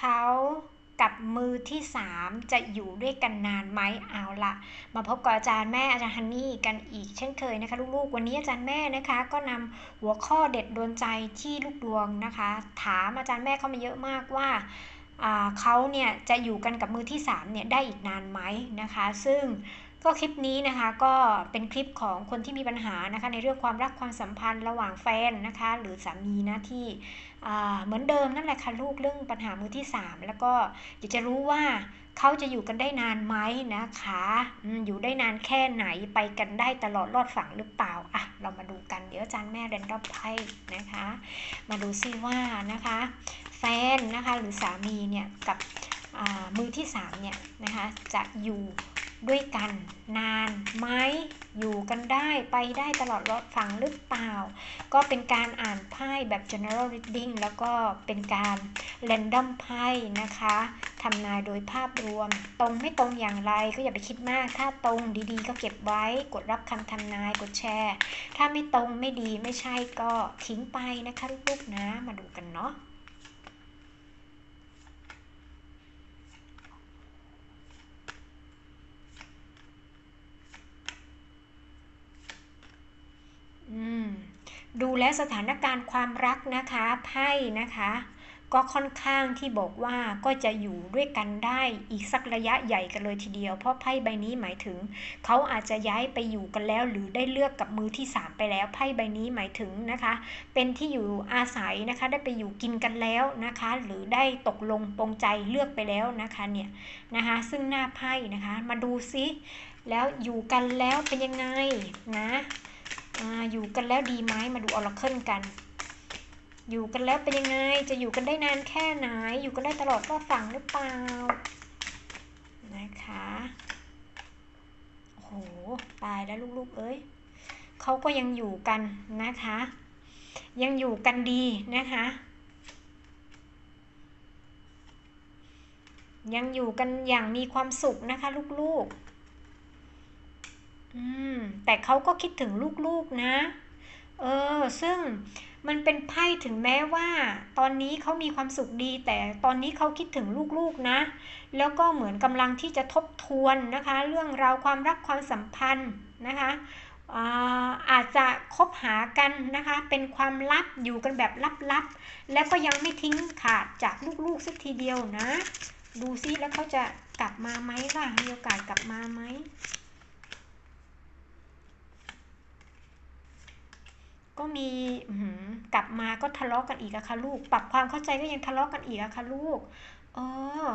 เขากับมือที่ 3 จะอยู่ด้วยกันนานไหมเอาละมาพบกับอาจารย์แม่อาจารย์ฮันนี่กันอีกเช่นเคยนะคะลูกๆ วันนี้อาจารย์แม่นะคะ ก็นำหัวข้อเด็ดโดนใจที่ลูกดวงนะคะ ถามอาจารย์แม่เข้ามาเยอะมากว่าเขาเนี่ยจะอยู่กันกับมือที่3เนี่ยได้อีกนานไหมนะคะ ซึ่ง ก็คลิปนี้นะคะก็เป็นคลิปของคนที่มีปัญหานะคะในเรื่องความรักความสัมพันธ์ระหว่างแฟนนะคะหรือสามีนะที่เหมือนเดิมนั่นแหละค่ะลูกเรื่องปัญหามือที่ 3 แล้วก็อยากจะรู้ว่าเขาจะอยู่กันได้นานไหมนะคะอยู่ได้นานแค่ไหนไปกันได้ตลอดรอดฝั่งหรือเปล่าอะเรามาดูกันเดี๋ยวอาจารย์แม่เรนดอมไพ่นะคะ มาดูซิว่านะคะ แฟนนะคะหรือสามีเนี่ยกับมือที่3เนี่ยนะคะจะอยู่ ด้วยกัน นานไหมอยู่กันได้ไปได้ตลอดรอดฟังหรือเปล่า ก็เป็นการอ่านไพ่แบบ general reading แล้วก็เป็นการ random ไพ่นะคะทำนายโดยภาพรวม ตรงไม่ตรงอย่างไรก็อย่าไปคิดมาก ถ้าตรงดีๆ ก็เก็บไว้ กดรับคำทำนายกดแชร์ ถ้าไม่ตรงไม่ดีไม่ใช่ก็ทิ้งไปนะคะลูกๆนะมาดูกันเนาะ ดูแลสถานการณ์ความรักนะคะไพ่นะคะ ก็ค่อนข้างที่บอกว่าก็จะอยู่ด้วยกันได้อีกสักระยะใหญ่กันเลยทีเดียว เพราะไพ่ใบนี้หมายถึง เขาอาจจะย้ายไปอยู่กันแล้ว หรือได้เลือกกับมือที่ 3 ไปแล้วไพ่ใบนี้หมายถึงนะคะ เป็นที่อยู่อาศัยนะคะ ได้ไปอยู่กินกันแล้วนะคะ หรือได้ตกลงปรงใจเลือกไปแล้วนะคะเนี่ยนะคะซึ่งหน้าไพ่นะคะ มาดูซิแล้วอยู่กันแล้วเป็นยังไงนะ ออยู่กันแล้วดีไหมมาดูออร์เคิลกัน อยู่กันแล้วเป็นยังไง จะอยู่กันได้นานแค่ไหน อยู่กันได้ตลอดก็ฝั่งหรือเปล่า นะคะโอ้โหตายแล้วลูกๆเอ้ยเขาก็ยังอยู่กันนะคะ ยังอยู่กันดีนะคะยังอยู่กันอย่างมีความสุขนะคะ ลูกๆ อืมแต่เขาก็คิดถึงลูกๆนะ เออ ซึ่งมันเป็นไพ่ถึงแม้ว่า ตอนนี้เขามีความสุขดี แต่ตอนนี้เขาคิดถึงลูกๆนะ แล้วก็เหมือนกำลังที่จะทบทวนนะคะ เรื่องราวความรักความสัมพันธ์นะคะอาจจะคบหากันนะคะ เป็นความลับอยู่กันแบบลับๆ แล้วก็ยังไม่ทิ้งขาดจากลูกๆสักทีเดียวนะ ดูซิแล้วเขาจะกลับมาไหมล่ะมีโอกาสกลับมาไหม ก็มีกลับมาก็ทะเลาะกกันอีกอะค่ะลูก ปรับความเข้าใจก็ยังทะเลาะกกันอีกอะค่ะลูก เออ